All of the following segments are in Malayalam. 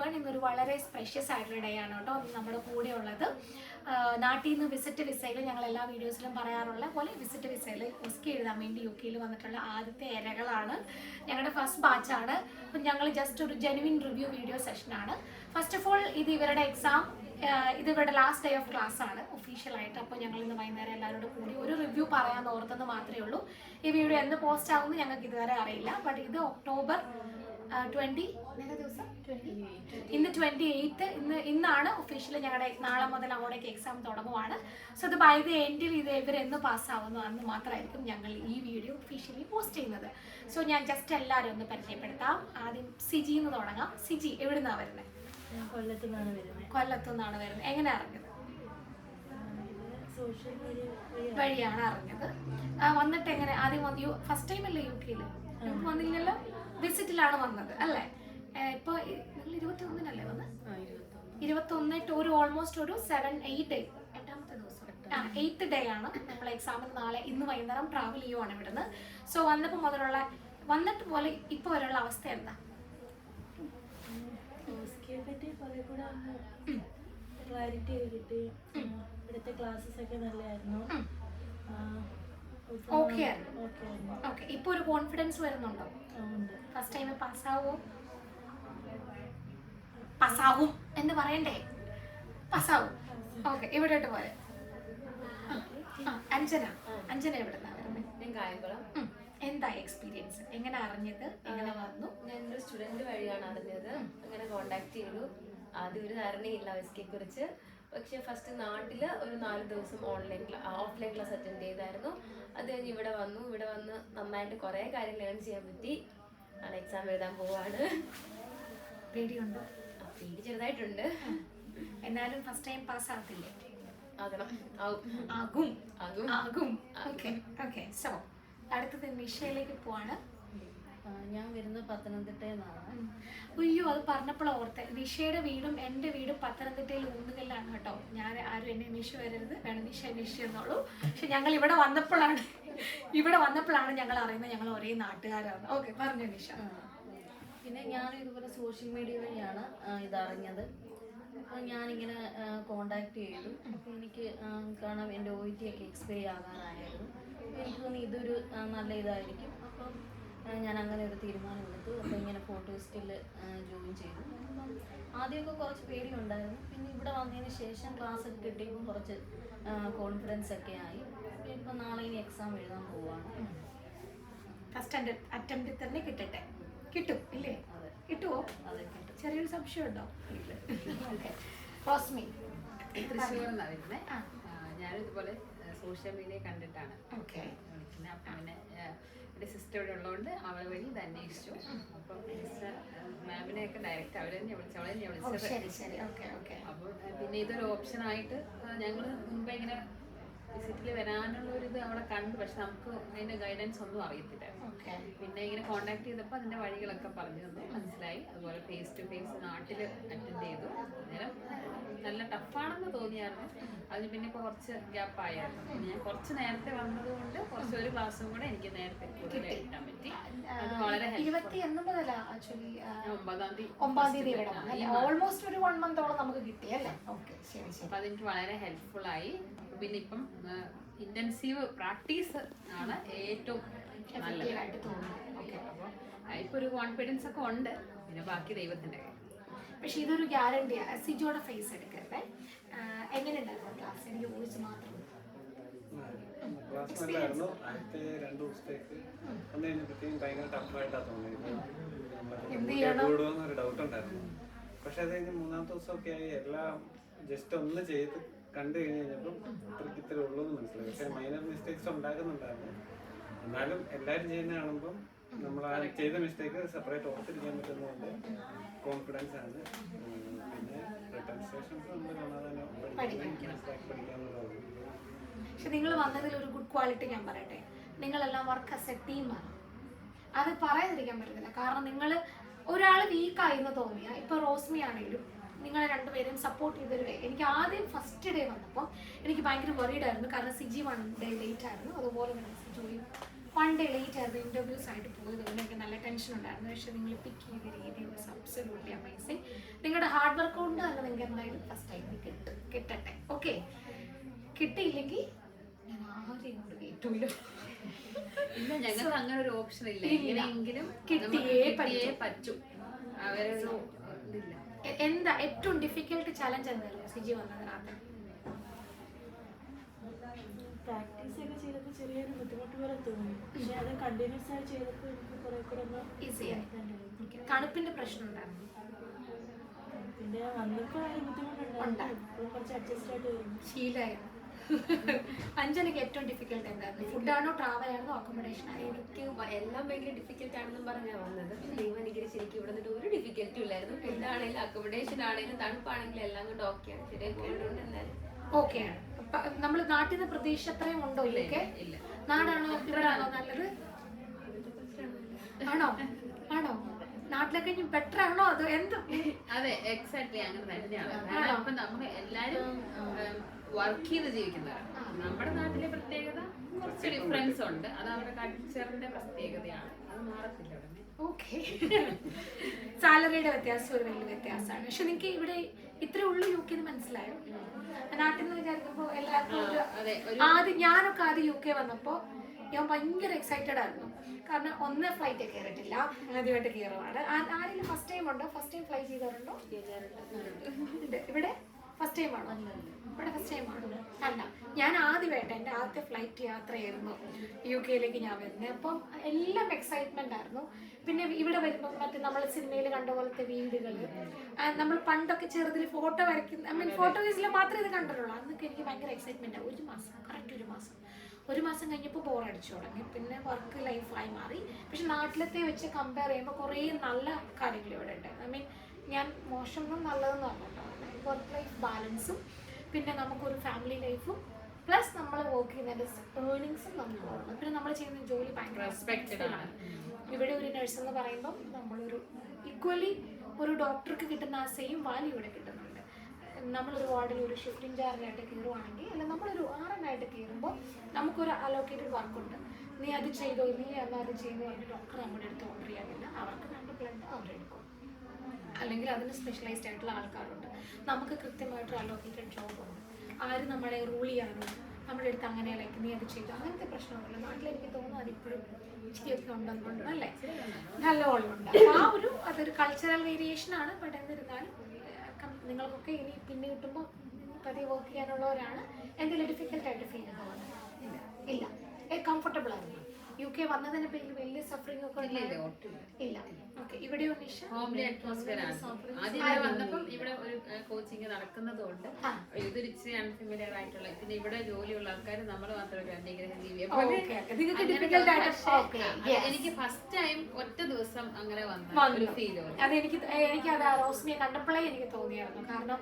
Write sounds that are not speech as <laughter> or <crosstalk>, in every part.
വൺ ഇന്നൊരു വളരെ സ്പെഷ്യസ് ആയിട്ടുള്ള ഡേ ആണ് കേട്ടോ. നമ്മുടെ കൂടെ ഉള്ളത് നാട്ടിൽ നിന്ന് വിസിറ്റ് വിസയിൽ ഞങ്ങൾ എല്ലാ വീഡിയോസിലും പറയാറുള്ള പോലെ വിസിറ്റ് വിസയിൽ ഒസ്കി എഴുതാൻ വേണ്ടി യു കെയിൽ വന്നിട്ടുള്ള ആദ്യത്തെ ഇരകളാണ്. ഞങ്ങളുടെ ഫസ്റ്റ് ബാച്ചാണ് അപ്പം ഞങ്ങൾ ജസ്റ്റ് ഒരു ജെനുവിൻ റിവ്യൂ വീഡിയോ സെഷനാണ് ഫസ്റ്റ് ഓഫ് ഓൾ ഇത് ഇവരുടെ എക്സാം ഇത് ഇവരുടെ ലാസ്റ്റ് ഡേ ഓഫ് ക്ലാസ് ആണ് ഒഫീഷ്യലായിട്ട് അപ്പോൾ ഞങ്ങൾ ഇന്ന് വൈകുന്നേരം എല്ലാവരോടും കൂടി ഒരു റിവ്യൂ പറയാൻ ഓർത്തെന്ന് മാത്രമേ ഉള്ളൂ. ഈ വീഡിയോ എന്ന് പോസ്റ്റ് ആകുമെന്ന് ഞങ്ങൾക്ക് ഇതുവരെ അറിയില്ല. ബട്ട് ഇത് ഒക്ടോബർ ട്വന്റി ദിവസം? ഇന്ന് ട്വന്റി എയ്ത്ത് ഇന്ന് ഇന്നാണ് ഒഫീഷ്യലി ഞങ്ങളുടെ നാളെ മുതൽ അങ്ങോട്ടേക്ക് എക്സാം തുടങ്ങുവാണ്. സോ ഇത് ബൈ ദി എൻഡിൽ ഇത് ഇവരെന്ന് പാസ്സാവുന്നു അന്ന് മാത്രമായിരിക്കും ഞങ്ങൾ ഈ വീഡിയോ ഒഫീഷ്യലി പോസ്റ്റ് ചെയ്യുന്നത്. സോ ഞാൻ ജസ്റ്റ് എല്ലാവരും ഒന്ന് പരിചയപ്പെടുത്താം. ആദ്യം സിജി എന്ന് തുടങ്ങാം. സിജി എവിടുന്നാണ് വരുന്നത് കൊല്ലത്തു നിന്നാണ് വരുന്നത്. കൊല്ലത്തു നിന്നാണ് വരുന്നത്. എങ്ങനെ അറിഞ്ഞത്? വഴിയാണ് അറിഞ്ഞത്. വന്നിട്ട് എങ്ങനെ? ആദ്യം വന്നു യു ഫസ്റ്റ് ടൈം അല്ലേ യു കെയിൽ വന്നില്ലല്ലോ? വിസിറ്റിലാണ് വന്നത് അല്ലേ? ഇപ്പൊ നിങ്ങൾ ഇരുപത്തി ഒന്നിനല്ലേ വന്ന് ഇരുപത്തി ഒന്നിട്ട് ഒരു ഓൾമോസ്റ്റ് ഒരു സെവൻ എയ്റ്റ് ഡേ എട്ടാമത്തെ ദിവസം. ആ എയ്ത്ത് ഡേ ആണ് നമ്മൾ എക്സാമിന് നാളെ. ഇന്ന് വൈകുന്നേരം ട്രാവൽ ചെയ്യുവാണ് ഇവിടുന്ന്. സോ വന്നപ്പോൾ മുതലുള്ള വന്നിട്ട് പോലെ ഇപ്പോൾ വരെയുള്ള അവസ്ഥ എന്താ ഓസ്കിയെ പറ്റി കുറെ കൂടെ ഒന്ന് ക്ലാരിറ്റി കിട്ടി. ഇവിടുത്തെ ക്ലാസ്സസ് ഒക്കെ നല്ലതായിരുന്നു. ഇപ്പൊ. ഓക്കെ ഒരു കോൺഫിഡൻസ് വരുന്നുണ്ടോ? ഉണ്ട്. ഫസ്റ്റ് ടൈം പാസ്സാവോ പാസ്സാവും എന്ന് പറയണ്ടേ? പാസ്സാവും ഓക്കെ ഇവിടോട്ട് പോരെ. അഞ്ജന. അഞ്ജന എവിടെ ഞാൻ കായംകുളം. എന്താ എക്സ്പീരിയൻസ് എങ്ങനെ അറിഞ്ഞത്? എങ്ങനെ വന്നു? ഞാൻ ഒരു സ്റ്റുഡന്റ് വഴിയാണ് അറിഞ്ഞത്. അങ്ങനെ കോണ്ടാക്ട് ചെയ്തു. ആദ്യം ഒരു ധാരണയില്ല വെസ്കിയെ കുറിച്ച് പക്ഷെ ഫസ്റ്റ് നാട്ടിൽ ഒരു നാല് ദിവസം ഓൺലൈൻ ഓഫ്ലൈൻ ക്ലാസ് അറ്റൻഡ് ചെയ്തായിരുന്നു. അത് കഴിഞ്ഞ് ഇവിടെ വന്നു. ഇവിടെ വന്ന് നന്നായിട്ട് കുറേ കാര്യം ലേൺ ചെയ്യാൻ പറ്റി. ആണ് എക്സാം എഴുതാൻ പോവാണ്. പേടിയുണ്ടോ? പേടി ചെറുതായിട്ടുണ്ട്. എന്നാലും ഫസ്റ്റ് ടൈം പാസ് പാസ്സാകത്തില്ലേ ആകണം. ആവും. ആകും. ആകും. ആകും. ഓക്കെ ഓക്കെ സോ അടുത്തത് നിഷയിലേക്ക് പോവാണ്. ഞാൻ വരുന്നത് പത്തനംതിട്ടയിൽ അയ്യോ അത് പറഞ്ഞപ്പോഴാണ് ഓർത്തെ. നിഷയുടെ വീടും എന്റെ വീടും പത്തനംതിട്ടയിൽ ഊന്നുകല്ലാണ് കേട്ടോ. ഞാൻ ആരും എന്നെ നിഷ വരരുത്. വേണം നിഷ നിഷ പക്ഷെ ഞങ്ങൾ ഇവിടെ വന്നപ്പോഴാണ് ഇവിടെ വന്നപ്പോഴാണ് ഞങ്ങൾ അറിയുന്നത് ഞങ്ങൾ ഒരേ നാട്ടുകാരാണ്. ഓക്കെ പറഞ്ഞു നിഷ. പിന്നെ ഞാൻ ഇതുപോലെ സോഷ്യൽ മീഡിയ വഴിയാണ് ഇതറിഞ്ഞത്. അപ്പോൾ ഞാനിങ്ങനെ കോണ്ടാക്ട് ചെയ്തു. അപ്പോൾ എനിക്ക് കാണാം എന്റെ ഒ ടി ഒക്കെ എക്സ്പെയർ ആകാനായിരുന്നു. എനിക്ക് തോന്നി ഇതൊരു നല്ല ഇതായിരിക്കും. അപ്പം ഞാൻ അങ്ങനെ ഒരു തീരുമാനം എടുത്തു അപ്പോൾ ഇങ്ങനെ ഫോട്ടോ സ്റ്റിൽ ജോയിൻ ചെയ്തു. ആദ്യമൊക്കെ കുറച്ച് പേടിയുണ്ടായിരുന്നു. പിന്നെ ഇവിടെ വന്നതിന് ശേഷം ക്ലാസ് ഒക്കെ കിട്ടിയപ്പോൾ കുറച്ച് കോൺഫിഡൻസ് ഒക്കെ ആയി. ഇപ്പൊ നാളെ ഇനി എക്സാം എഴുതാൻ പോവാണ്. ഫസ്റ്റ് അറ്റംപ്റ്റിൽ തന്നെ കിട്ടട്ടെ. കിട്ടും ഇല്ലേ? കിട്ടുമോ അതെ കിട്ടും. ചെറിയൊരു സംശയമുണ്ടോ? ഉണ്ടോ റോസ്മി തൃശ്ശൂർ നിന്നാണ് വരുന്നത് ആ. ഞാനും ഇതുപോലെ സോഷ്യൽ മീഡിയ കണ്ടിട്ടാണ്. ഓക്കെ. വിളിക്കുന്നത് അപ്പം പിന്നെ എന്റെ സിസ്റ്റർ ഇവിടെ ഉള്ളതുകൊണ്ട് അവൾ വഴി ഇത് അന്വേഷിച്ചു. അപ്പം മാമിനെയൊക്കെ ഡയറക്റ്റ് അവരെ തന്നെ വിളിച്ചു അവളെ തന്നെ വിളിച്ചത്. ശരി ശരി. Okay okay. അപ്പം പിന്നെ ഇതൊരു ഓപ്ഷൻ ആയിട്ട് ഞങ്ങൾ മുമ്പേ ഇങ്ങനെ വിസിറ്റിൽ വരാനുള്ള ഒരു ഇത് അവിടെ കണ്ടു. പക്ഷെ നമുക്ക് അതിന്റെ ഗൈഡൻസ് ഒന്നും അറിയത്തില്ല ഓക്കെ. പിന്നെ ഇങ്ങനെ കോണ്ടാക്ട് ചെയ്തപ്പോൾ അതിന്റെ വഴികളൊക്കെ പറഞ്ഞു തന്നു. മനസ്സിലായി. അതുപോലെ ഫേസ് ടു ഫേസ് നാട്ടിൽ അറ്റൻഡ് ചെയ്തു. അന്നേരം നല്ല ടഫാണെന്ന് തോന്നിയായിരുന്നു. അതിന് പിന്നെ ഇപ്പോൾ കുറച്ച് ഗ്യാപ്പ് ആയിരുന്നു. ഞാൻ കുറച്ച് നേരത്തെ വന്നത് കൊണ്ട് കുറച്ച് ഒരു ക്ലാസ്സും കൂടെ എനിക്ക് നേരത്തെ കിട്ടാൻ പറ്റി. അത് വളരെ ഇരുപത്തി ഒന്ന് മുതലാ ആക്ച്വലി ഞാൻ ഒമ്പതാം തീയതി ഒമ്പതാം തീയതി ഇവിടെ ആ, വന്നു ഈ അല്ലേ? മാസം. ഓൾമോസ്റ്റ് ഒരു വൺ മന്തോളം നമുക്ക് കിട്ടി അല്ലേ? ഓക്കെ ശരി ശരി. അപ്പൊ അതെനിക്ക് വളരെ ഹെൽപ്ഫുൾ ആയി. പിന്നെ ഇപ്പം ഇന്റൻസീവ് പ്രാക്ടീസ് ആണ് ഏറ്റവും നല്ലത്. തോന്നുന്നത്. ഓക്കെ അപ്പോൾ ഇപ്പൊ ഒരു കോൺഫിഡൻസ് ഒക്കെ ഉണ്ട്. പിന്നെ ബാക്കി ദൈവത്തിന്റെ കയ്യിൽ. പക്ഷെ ഇതൊരു ഗ്യാരണ്ടിയാണ് സിജോയുടെ ഫേസ് എടുക്കരുത്. എങ്ങനെയുണ്ടായിരുന്നു ക്ലാസ് എനിക്ക് വോയിസ് മാത്രം. ക്ലാസ് നല്ലായിരുന്നു ആദ്യത്തെ രണ്ട് ദിവസത്തേക്ക് വന്നു കഴിഞ്ഞപ്പോഴത്തേക്കും ഭയങ്കര ടഫായിട്ടാണ് തോന്നിയത്. എന്ത് ചെയ്യണം? കൂടുമെന്നൊരു ഡൗട്ട് ഉണ്ടായിരുന്നു. പക്ഷെ അത് കഴിഞ്ഞ് മൂന്നാമത്തെ ദിവസമൊക്കെ ആയി എല്ലാം ജസ്റ്റ് ഒന്ന് ചെയ്ത് കണ്ടു കഴിഞ്ഞ് കഴിഞ്ഞപ്പം ഇത്രയ്ക്ക് ഇത്ര ഉള്ളൂ എന്ന് മനസ്സിലായി. പക്ഷെ മൈനർ മിസ്റ്റേക്സ് ഉണ്ടാകുന്നുണ്ടായിരുന്നു എന്നാലും എല്ലാവരും ചെയ്യുന്ന കാണുമ്പം നമ്മൾ ആ ചെയ്ത മിസ്റ്റേക്ക് സെപ്പറേറ്റ് ഓർത്തിരിക്കാൻ പറ്റുന്നതുകൊണ്ട് കോൺഫിഡൻസ് ആണ്. പിന്നെ റിട്ടേൺ സ്റ്റേഷൻസ് നമ്മൾ കാണാതെ തന്നെ മനസ്സിലാക്കി പഠിക്കാന്നുള്ളതാണ് പക്ഷെ നിങ്ങൾ വന്നതിൽ ഒരു ഗുഡ് ക്വാളിറ്റി ഞാൻ പറയട്ടെ. നിങ്ങളെല്ലാം വർക്ക് ആസ് എ ടീമാണ് അത് പറയാതിരിക്കാൻ പറ്റത്തില്ല. കാരണം നിങ്ങൾ ഒരാൾ വീക്കായി എന്ന് തോന്നിയ ഇപ്പൊ റോസ്മി ആണെങ്കിലും നിങ്ങളെ രണ്ടുപേരെയും സപ്പോർട്ട് ചെയ്തൊരു വേ എനിക്ക് ആദ്യം ഫസ്റ്റ് ഡേ വന്നപ്പോൾ എനിക്ക് ഭയങ്കര ആയിരുന്നു. കാരണം സിജി വൺ ഡേ ലേറ്റ് ആയിരുന്നു. അതുപോലെ തന്നെ സിജോയും ലേറ്റ് ആയിരുന്നു ഇന്റർവ്യൂസ് ആയിട്ട് പോയത് എനിക്ക് നല്ല ടെൻഷൻ ഉണ്ടായിരുന്നു. പക്ഷേ നിങ്ങൾ പിക്ക് ചെയ്ത രീതി വാസ് അമേസിങ് നിങ്ങളുടെ ഹാർഡ് വർക്ക് കൊണ്ട് തന്നെ നിങ്ങൾക്ക് എന്തായാലും ഫസ്റ്റ് ടൈം കിട്ടും കിട്ടട്ടെ. ഓക്കെ കിട്ടിയില്ലെങ്കിൽ ഞാൻ ആരെയും കൊണ്ട് കേട്ടില്ല ഇല്ല ഞങ്ങൾക്ക് അങ്ങനെ ഒരു ഓപ്ഷൻ ഇല്ല. എങ്ങനെയെങ്കിലും കിട്ടിയേ പറ്റിയേ പറ്റൂ. അവരൊരു എന്താ ഏറ്റവും ഡിഫിക്കൽട്ട് ചലഞ്ച് എന്തായിരുന്നു? സിജി വന്നതിനകത്ത് പ്രാക്ടീസ് ഒക്കെ ചെയ്തപ്പോൾ ചെറിയൊരു ബുദ്ധിമുട്ട് പോലെ തോന്നി. പക്ഷെ അത് കണ്ടിന്യൂസ് ആയി ചെയ്തപ്പോൾ എനിക്ക് കുറെ കൂടെ ഒന്ന് ഈസി ആയി. Okay. തണുപ്പിന്റെ പ്രശ്നം ഉണ്ടായിരുന്നു. പിന്നെ വന്നപ്പോൾ ഒരു ബുദ്ധിമുട്ടുണ്ടായിരുന്നു കുറച്ച് അഡ്ജസ്റ്റ് ആയിട്ട് വരുന്നു ശീലമായിരുന്നു അഞ്ജനക്ക് ഏറ്റവും ഡിഫിക്കൽട്ട് എന്തായിരുന്നു? ഫുഡാണോ ട്രാവൽ ആണോ അക്കോമഡേഷൻ ആയിരുന്നു എനിക്ക് എല്ലാം ഭയങ്കര ഡിഫിക്കൽട്ട് ആണെന്നും പറഞ്ഞാണ് വന്നത്. ദൈവം അനുഗ്രഹിച്ച് എനിക്ക് ഇവിടെ നിന്നിട്ട് ഒരു ഡിഫിക്കൽറ്റും ഇല്ലായിരുന്നു. ഫുഡാണെങ്കിലും അക്കോമഡേഷൻ ആണെങ്കിലും തണുപ്പാണെങ്കിലും എല്ലാം കൊണ്ട് ഓക്കെയാണ് ശരിയായി പോയതുകൊണ്ട് എന്തായാലും ഓക്കെയാണ് നമ്മൾ നാട്ടിൽ നിന്ന് പ്രതീക്ഷ അത്രയും ഉണ്ടോ ഇല്ലേ ഇല്ല നാടാണോ? ഇവിടാണോ. നല്ലത്? ആണോ? ആണോ? നാട്ടിലൊക്കെ ഇനി ബെറ്റർ ആണോ അതോ എന്ത്? അതെ എക്സാക്ട്ലി അങ്ങനെ തന്നെയാണ്. ഇപ്പൊ നമുക്ക് എല്ലാരും വർക്ക് ചെയ്ത് ജീവിക്കുന്നവരാണ് നമ്മുടെ നാട്ടിലെ പ്രത്യേകത കുറച്ച് ഡിഫറൻസ് ഉണ്ട്. അത് അവരുടെ കൾച്ചറിന്റെ പ്രത്യേകതയാണ്. അത് മാറത്തില്ല ഉടനെ. ഓക്കെ സാലറിയുടെ <laughs> വ്യത്യാസം ഒരു വലിയ വ്യത്യാസമാണ്. പക്ഷെ നിങ്ങൾക്ക് ഇവിടെ ഇത്രേ ഉള്ളൂ യു കെന്ന് മനസ്സിലായോ? നാട്ടിൽ നിന്ന് വിചാരിക്കുമ്പോ എല്ലാവർക്കും ആദ്യം ഞാനൊക്കെ ആദ്യം യു കെ വന്നപ്പോ ഞാൻ ഭയങ്കര എക്സൈറ്റഡ് ആയിരുന്നു. കാരണം ഒന്ന് ഫ്ലൈറ്റ് കയറിയിട്ടില്ല ആദ്യമായിട്ട് കയറുവാണ് ആരെങ്കിലും ഫസ്റ്റ് ടൈം ഉണ്ടോ? ഫസ്റ്റ് ടൈം ഫ്ലൈറ്റ് ചെയ്തവരുണ്ടോ ഇവിടെ? ഫസ്റ്റ് ടൈം ആണോ? ഇവിടെ ഫസ്റ്റ് ടൈം ആണ്. അല്ല ഞാൻ ആദ്യമായിട്ട് എന്റെ ആദ്യത്തെ ഫ്ലൈറ്റ് യാത്രയായിരുന്നു യു കെയിലേക്ക് ഞാൻ വരുന്നത്. അപ്പം എല്ലാം എക്സൈറ്റ്മെന്റ് ആയിരുന്നു. പിന്നെ ഇവിടെ വരുമ്പോൾ മറ്റേ നമ്മൾ സിനിമയിൽ കണ്ട പോലത്തെ വീടുകൾ നമ്മൾ പണ്ടൊക്കെ ചെറുതിൽ ഫോട്ടോ വരയ്ക്കുന്ന ഐ മീൻ ഫോട്ടോസിൽ മാത്രമേ ഇത് കണ്ടിട്ടുള്ളൂ അന്നൊക്കെ എനിക്ക് ഭയങ്കര എക്സൈറ്റ്മെന്റ് ഒരു മാസം കറക്റ്റ് ഒരു മാസം. ഒരു മാസം കഴിഞ്ഞപ്പോൾ ബോറടിച്ചു തുടങ്ങി. പിന്നെ വർക്ക് ലൈഫായി മാറി. പക്ഷെ നാട്ടിലത്തെ വെച്ച് കമ്പയർ ചെയ്യുമ്പോൾ കുറേ നല്ല കാര്യങ്ങൾ ഇവിടെ ഉണ്ട്. ഐ മീൻ ഞാൻ മോശമെന്നും നല്ലതെന്ന് പറഞ്ഞിട്ടോ വർക്ക് ലൈഫ് ബാലൻസും പിന്നെ നമുക്കൊരു ഫാമിലി ലൈഫും പ്ലസ് നമ്മൾ വർക്ക് ചെയ്യുന്നതിന്റെ ഏർണിങ്സും നമുക്ക് ഓർമ്മ പിന്നെ നമ്മൾ ചെയ്യുന്ന ജോലി ഭയങ്കര ആണ്. ഇവിടെ ഒരു നഴ്സ് എന്ന് പറയുമ്പോൾ നമ്മളൊരു ഈക്വലി ഒരു ഡോക്ടർക്ക് കിട്ടുന്ന ആ സെയിം വാല്യൂ ഇവിടെ കിട്ടുന്നുണ്ട്. നമ്മളൊരു വാർഡിൽ ഒരു ഷിഫ്റ്റ് ഇൻചാർജായിട്ട് കയറുവാണെങ്കിൽ അല്ല നമ്മളൊരു ആറനായിട്ട് കയറുമ്പോൾ നമുക്കൊരു അലോക്കേറ്റഡ് വർക്കുണ്ട് നീ അത് ചെയ്തോ നീ എന്നാൽ അത് ചെയ്തോ ഡോക്ടർ നമ്മുടെ അടുത്ത് ഓർഡർ ചെയ്യാനില്ല അവർക്ക് രണ്ട് ബ്ലഡ് അവരെടുക്കും. അല്ലെങ്കിൽ അതിന് സ്പെഷ്യലൈസ്ഡ് ആയിട്ടുള്ള ആൾക്കാരുണ്ട്. നമുക്ക് കൃത്യമായിട്ടൊരു അലോക്കേറ്റഡ് ജോബ് ഉണ്ട്. ആര് നമ്മളെ റൂൾ ചെയ്യാനും നമ്മുടെ അടുത്ത് അങ്ങനെ ലൈക്ക് നീ അത് ചെയ്തു അങ്ങനത്തെ പ്രശ്നമൊന്നുമില്ല നാട്ടിൽ എനിക്ക് തോന്നുന്നു അതിപ്പോഴും ഇച്ചിരിയൊക്കെ ഉണ്ടെന്നുണ്ട് അല്ലേ? നല്ലോണം ഉണ്ട് അപ്പോൾ ആ ഒരു അതൊരു കൾച്ചറൽ വേരിയേഷൻ ആണ്. ബട്ട് എന്നിരുന്നാലും നിങ്ങൾക്കൊക്കെ ഇനി പിന്നെ കിട്ടുമ്പോൾ പതിവ് വർക്ക് ചെയ്യാനുള്ളവരാണ്. എന്തെങ്കിലും ഡിഫിക്കൽട്ടായിട്ട് ഫീൽ ചെയ്യുന്നത് ഇല്ല. കംഫർട്ടബിൾ ആയിരുന്നു യു കെ വന്നതിന് പേരിൽ വലിയ സഫറിംഗ് ഒക്കെ ഇല്ല ഇല്ല ഓക്കെ ഇവിടെയോ നിഷ? ഹോംലി അറ്റ്മോസ്ഫിയർ ആണ്. ആദ്യം ഇവിടെ വന്നപ്പം ഇവിടെ ഒരു കോച്ചിങ് നടക്കുന്നതുകൊണ്ട്. ഇതൊരു ഇച്ചിരി അൺഫെമിലിയർ ആയിട്ടുള്ള പിന്നെ ഇവിടെ ജോലിയുള്ള ആൾക്കാർ നമ്മൾ മാത്രം ഒരു അന്യഗ്രഹ ജീവിയെ അത്. എനിക്ക് ഫസ്റ്റ് ടൈം ഒറ്റ ദിവസം അങ്ങനെ വന്ന. ഒരു ഫീൽ തോന്നി അതെനിക്ക് എനിക്ക് അത് റോസ്മിയെ കണ്ടപ്പോഴേ എനിക്ക് തോന്നിയായിരുന്നു. കാരണം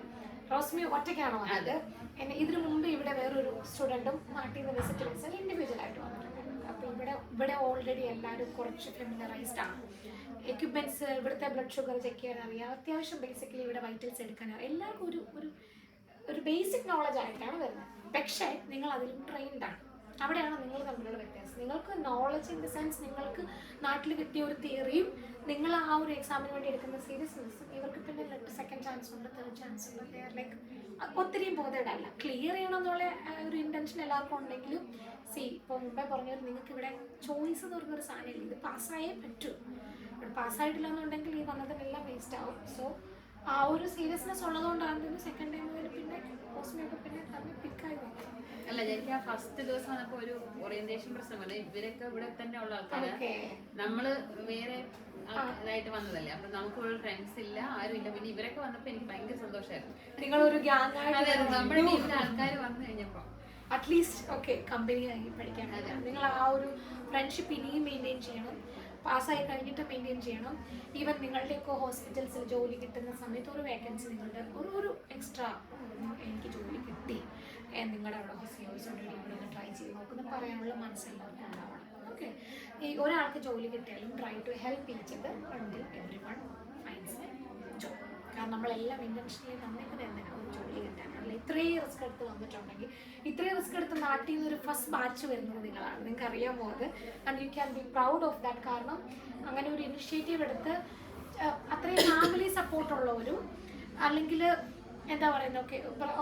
റോസ്മി ഒറ്റയ്ക്കാണ് വന്നത്. എന്നെ ഇതിനു മുമ്പ് ഇവിടെ വേറൊരു സ്റ്റുഡന്റും നാട്ടിൽ നിന്ന് വിസിറ്റ് വിസ ഇൻഡിവിജ്വൽ ആയിട്ട് അപ്പോൾ ഇവിടെ ഇവിടെ ഓൾറെഡി എല്ലാവരും കുറച്ച് ഫെമിലറൈസ്ഡ് ആണ്. എക്യുപ്മെന്റ്സ് ഇവിടുത്തെ ബ്ലഡ് ഷുഗർ ചെക്ക് ചെയ്യാൻ അറിയാം. അത്യാവശ്യം ബേസിക്കലി ഇവിടെ വൈറ്റൽസ് എടുക്കാൻ അറിയാം എല്ലാവർക്കും ഒരു ഒരു ഒരു ബേസിക് നോളജ് ആയിട്ടാണ് വരുന്നത്. പക്ഷേ നിങ്ങൾ അതിലും ട്രെയിൻഡ് ആണ്. അവിടെയാണ് നിങ്ങൾ തമ്മിലുള്ള വ്യത്യാസം. നിങ്ങൾക്ക് നോളജ് ഇൻ ദ സെൻസ് നിങ്ങൾക്ക് നാട്ടിൽ കിട്ടിയ ഒരു തിയറിയും നിങ്ങൾ ആ ഒരു എക്സാമിന് വേണ്ടി എടുക്കുന്ന സീരിയസ്നെസ്സും ഇവർക്ക് പിന്നെ സെക്കൻഡ് ചാൻസ് ഉണ്ട് തേർഡ് ചാൻസ് ഉണ്ട്. ദേ ആർ ലൈക്ക് ഒത്തിരിയും ബോധേഡ് അല്ല ക്ലിയർ ചെയ്യണം എന്നുള്ള ഒരു ഇന്റൻഷൻ എല്ലാവർക്കും ഉണ്ടെങ്കിലും സി ഇപ്പോൾ മുമ്പേ പറഞ്ഞത് നിങ്ങൾക്ക് ഇവിടെ ചോയ്സ് എന്ന് പറഞ്ഞൊരു സാധനമില്ല ഇത് പാസ്സായേ പറ്റൂ. ഇവിടെ പാസ്സായിട്ടില്ല എന്നുണ്ടെങ്കിൽ ഈ വന്നതിനെല്ലാം വേസ്റ്റ് ആവും. സോ ആ ഒരു സീരിയസ്നെസ് ഉള്ളതുകൊണ്ടാണ് സെക്കൻഡ് ടൈം മുതൽ പിന്നെ കോസ്മിയൊക്കെ പിന്നെ തന്നെ പിക്കായി ആയി അല്ല എനിക്ക് ആ ഫസ്റ്റ് ദിവസം വന്നപ്പോ ഒരു ഓറിയന്റേഷൻ പ്രശ്നം വന്നു. ഇവരൊക്കെ ഇവിടെ തന്നെ ഉള്ള ആൾക്കാര്. നമ്മൾ വേറെ ഇതായിട്ട് വന്നതല്ലേ. അപ്പൊ നമുക്ക് ഒരു ഫ്രണ്ട്സ് ഇല്ല ആരും ഇല്ല. പിന്നെ ഇവരൊക്കെ വന്നപ്പോ എനിക്ക് ഭയങ്കര സന്തോഷമായിരുന്നു നിങ്ങളൊരു നമ്മുടെ വീട്ടിലെ ആൾക്കാർ വന്നു കഴിഞ്ഞപ്പോ. അറ്റ്ലീസ്റ്റ് ഓക്കെ കമ്പനി ആയി പഠിക്കാൻ. നിങ്ങൾ ആ ഒരു ഫ്രണ്ട്ഷിപ്പ് ഇനിയും മെയിന്റെയിൻ ചെയ്യണം. പാസ്സായി കഴിഞ്ഞിട്ട് മെയിന്റെയിൻ ചെയ്യണം. ഈവൻ നിങ്ങളുടെയൊക്കെ ഹോസ്പിറ്റൽസിൽ ജോലി കിട്ടുന്ന സമയത്ത് ഒരു വേക്കൻസി നിങ്ങളുടെ ഒരു ഒരു എക്സ്ട്രാ എനിക്ക് ജോലി കിട്ടി. നിങ്ങളുടെ അവിടെ ഹോസ്പിറ്റൽസ് ഉണ്ടെങ്കിൽ ഇവിടെ ഒന്ന് ട്രൈ ചെയ്ത് നോക്കുന്ന പറയാനുള്ള മനസ്സെല്ലാവർക്കും ഉണ്ടാവണം. ഓക്കെ ഈ ഒരാൾക്ക് ജോലി കിട്ടിയാലും try to help each until every one finds കാരണം നമ്മളെല്ലാം ഇന്റൻഷനലി തന്നേക്കുന്നത് തന്നെ ഒരു ജോലി കിട്ടാനല്ല ഇത്രയും റിസ്ക് എടുത്ത് വന്നിട്ടുണ്ടെങ്കിൽ ഇത്രയും റിസ്ക് എടുത്ത് നാട്ടിൽ നിന്ന് ഒരു ഫസ്റ്റ് ബാച്ച് വരുന്നത് നിങ്ങളാണ്. നിങ്ങൾക്ക് അറിയാമോ അത്? And you can be proud of that കാരണം അങ്ങനെ ഒരു ഇനിഷ്യേറ്റീവ് എടുത്ത് അത്രയും ഫാമിലി സപ്പോർട്ടുള്ളവരും അല്ലെങ്കിൽ എന്താ പറയുന്നത് ഓക്കെ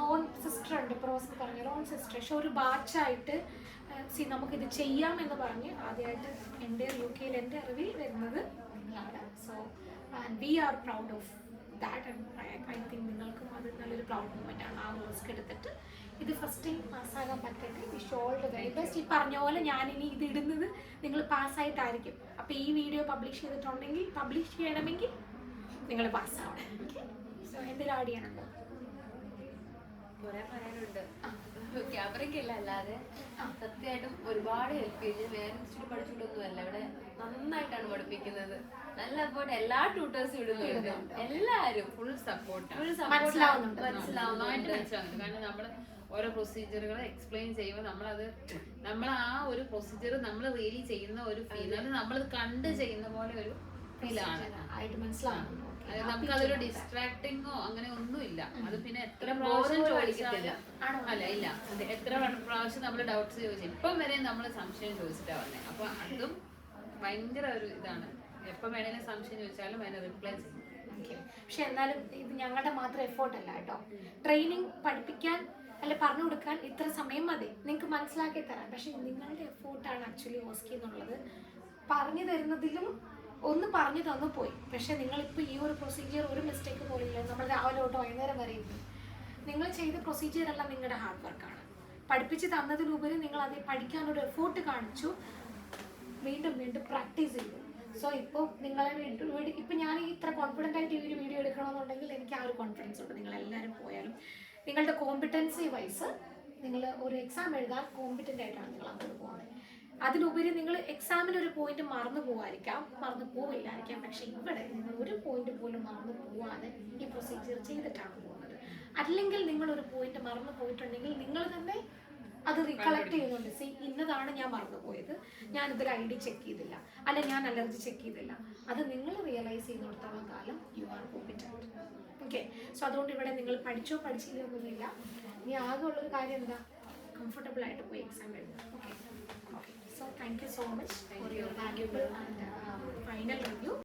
ഓൺ സിസ്റ്റർ ഉണ്ട് പ്രോസ് പറഞ്ഞ ഓൺ സിസ്റ്റർ പക്ഷെ ഒരു ബാച്ചായിട്ട് സി നമുക്കിത് ചെയ്യാം എന്ന് പറഞ്ഞ് ആദ്യമായിട്ട് എന്റെ യു കെയിൽ എന്റെ അറിവിൽ വരുന്നത് നിങ്ങളാണ്. So and we are proud of that I think നിങ്ങൾക്കും അത് നല്ലൊരു പ്രൗഡ് മൂമെന്റ് ആണ്. ആ റിസ്ക് എടുത്തിട്ട് ഇത് ഫസ്റ്റ് ടൈം പാസ്സാകാൻ പറ്റട്ടെ ദ വെരി ബെസ്റ്റ് ഈ പറഞ്ഞ പോലെ ഞാനിനി ഇത് ഇടുന്നത് നിങ്ങൾ പാസ്സായിട്ടായിരിക്കും അപ്പോൾ ഈ വീഡിയോ പബ്ലിഷ് ചെയ്തിട്ടുണ്ടെങ്കിൽ പബ്ലിഷ് ചെയ്യണമെങ്കിൽ നിങ്ങൾ പാസ്സാവണം ഓക്കെ സോ എന്തെങ്കിലും ആഡ് ചെയ്യാനുണ്ടോ കുറേ പറയാനുണ്ട്. ക്യാമറയ്ക്കല്ല അല്ലാതെ സത്യമായിട്ടും ഒരുപാട് ഹെൽപ്പ് ചെയ്ത് വേറെ പഠിച്ചിട്ടൊന്നുമല്ല ഇവിടെ നന്നായിട്ടാണ് പഠിപ്പിക്കുന്നത്. നല്ല സപ്പോർട്ട് എല്ലാ ട്യൂട്ടേഴ്സും ഇടുന്നുണ്ട് എല്ലാരും ഫുൾ സപ്പോർട്ട് ഫുൾ മനസ്സിലാവുന്നുണ്ട്. നന്നായിട്ട് മനസ്സിലാവുന്നുണ്ട്. കാരണം നമ്മൾ ഓരോ പ്രൊസീജിയറുകൾ എക്സ്പ്ലെയിൻ ചെയ്യുമ്പോൾ നമ്മളത് നമ്മൾ ആ ഒരു പ്രൊസീജിയർ നമ്മൾ റിയലി ചെയ്യുന്ന ഒരു ഫീൽ അത്. നമ്മളത് കണ്ട് ചെയ്യുന്ന പോലെ ഒരു ഫീലാണ് നമുക്ക് അതൊരു ഡിസ്ട്രാക്ടിങ്ങോ അങ്ങനെ ഒന്നുമില്ല. അത് പിന്നെ എത്ര പ്രാവശ്യം bore അല്ല ഇല്ല. അതെ എത്ര പ്രാവശ്യം നമ്മൾ ഡൗട്ട്സ് ചോദിച്ചു. ഇപ്പം വരെ നമ്മൾ സംശയം ചോദിച്ചിട്ടാണ് വന്നത് അപ്പൊ അതും ഭയങ്കര ഒരു ഇതാണ്. എപ്പം വേണേലും സംശയം ചോദിച്ചാലും അതിന് റിപ്ലൈ ചെയ്യും. പക്ഷെ എന്നാലും ഇത് ഞങ്ങളുടെ മാത്രം എഫേർട്ട് അല്ല കേട്ടോ. ട്രെയിനിങ് പഠിപ്പിക്കാൻ അല്ലെ പറഞ്ഞു കൊടുക്കാൻ ഇത്ര സമയം മതി. നിങ്ങൾക്ക് മനസ്സിലാക്കി തരാം. പക്ഷെ നിങ്ങളുടെ എഫേർട്ടാണ് ആക്ച്വലി ഓസ്കി എന്നുള്ളത്. പറഞ്ഞു തരുന്നതിലും ഒന്ന് പറഞ്ഞു തന്നു പോയി. പക്ഷെ നിങ്ങളിപ്പോൾ ഈ ഒരു പ്രൊസീജിയർ ഒരു മിസ്റ്റേക്ക് പോലില്ല നമ്മൾ രാവിലെ തൊട്ട് വൈകുന്നേരം വരെ ഇരുന്നു. നിങ്ങൾ ചെയ്ത പ്രൊസീജിയർ എല്ലാം നിങ്ങളുടെ ഹാർഡ് വർക്കാണ് പഠിപ്പിച്ച് തന്നതിലുപരി നിങ്ങൾ അത് പഠിക്കാനൊരു എഫേർട്ട് കാണിച്ചു. വീണ്ടും വീണ്ടും പ്രാക്ടീസ് ചെയ്തു. സോ ഇപ്പോൾ നിങ്ങളെ വീട്ടിൽ വീട് ഇപ്പം ഞാൻ ഇത്ര കോൺഫിഡന്റ് ആയിട്ട് ഈ ഒരു വീഡിയോ എടുക്കണമെന്നുണ്ടെങ്കിൽ എനിക്ക് ആ ഒരു കോൺഫിഡൻസ് ഉണ്ട്. നിങ്ങൾ എല്ലാവരും പോയാലും. നിങ്ങളുടെ കോമ്പിറ്റൻസി വൈസ് നിങ്ങൾ ഒരു എക്സാം എഴുതാൻ കോമ്പിറ്റന്റ് ആയിട്ടാണ് നിങ്ങൾ അങ്ങോട്ട് പോകുന്നത്. അതിലുപരി നിങ്ങൾ എക്സാമിന് ഒരു പോയിന്റ് മറന്നു പോകാതിരിക്കാം മറന്നു പോവില്ലായിരിക്കാം പക്ഷേ ഇവിടെ നിങ്ങൾ ഒരു പോയിന്റ് പോലും മറന്നു പോവാതെ ഈ പ്രൊസീജിയർ ചെയ്തിട്ടാണ് പോകുന്നത്. അല്ലെങ്കിൽ നിങ്ങൾ ഒരു പോയിന്റ് മറന്നു പോയിട്ടുണ്ടെങ്കിൽ നിങ്ങൾ തന്നെ അത് റീകളക്ട് ചെയ്യുന്നുണ്ട് സി ഇന്നതാണ് ഞാൻ മറന്നുപോയത്. ഞാൻ ഇതിൽ ഐ ഡി ചെക്ക് ചെയ്തില്ല. അല്ല ഞാൻ അലർജി ചെക്ക് ചെയ്തില്ല. അത് നിങ്ങൾ റിയലൈസ് ചെയ്യുന്നിടത്തോളം കാലം you are competent okay so അതുകൊണ്ട് ഇവിടെ നിങ്ങൾ പഠിച്ചോ പഠിച്ചില്ലോ ഒന്നുമില്ല ഇനി ആകെ ഉള്ളൊരു കാര്യം എന്താ? കംഫർട്ടബിൾ ആയിട്ട് പോയി എക്സാം എഴുതുക. Okay okay so thank you so much for your valuable and final review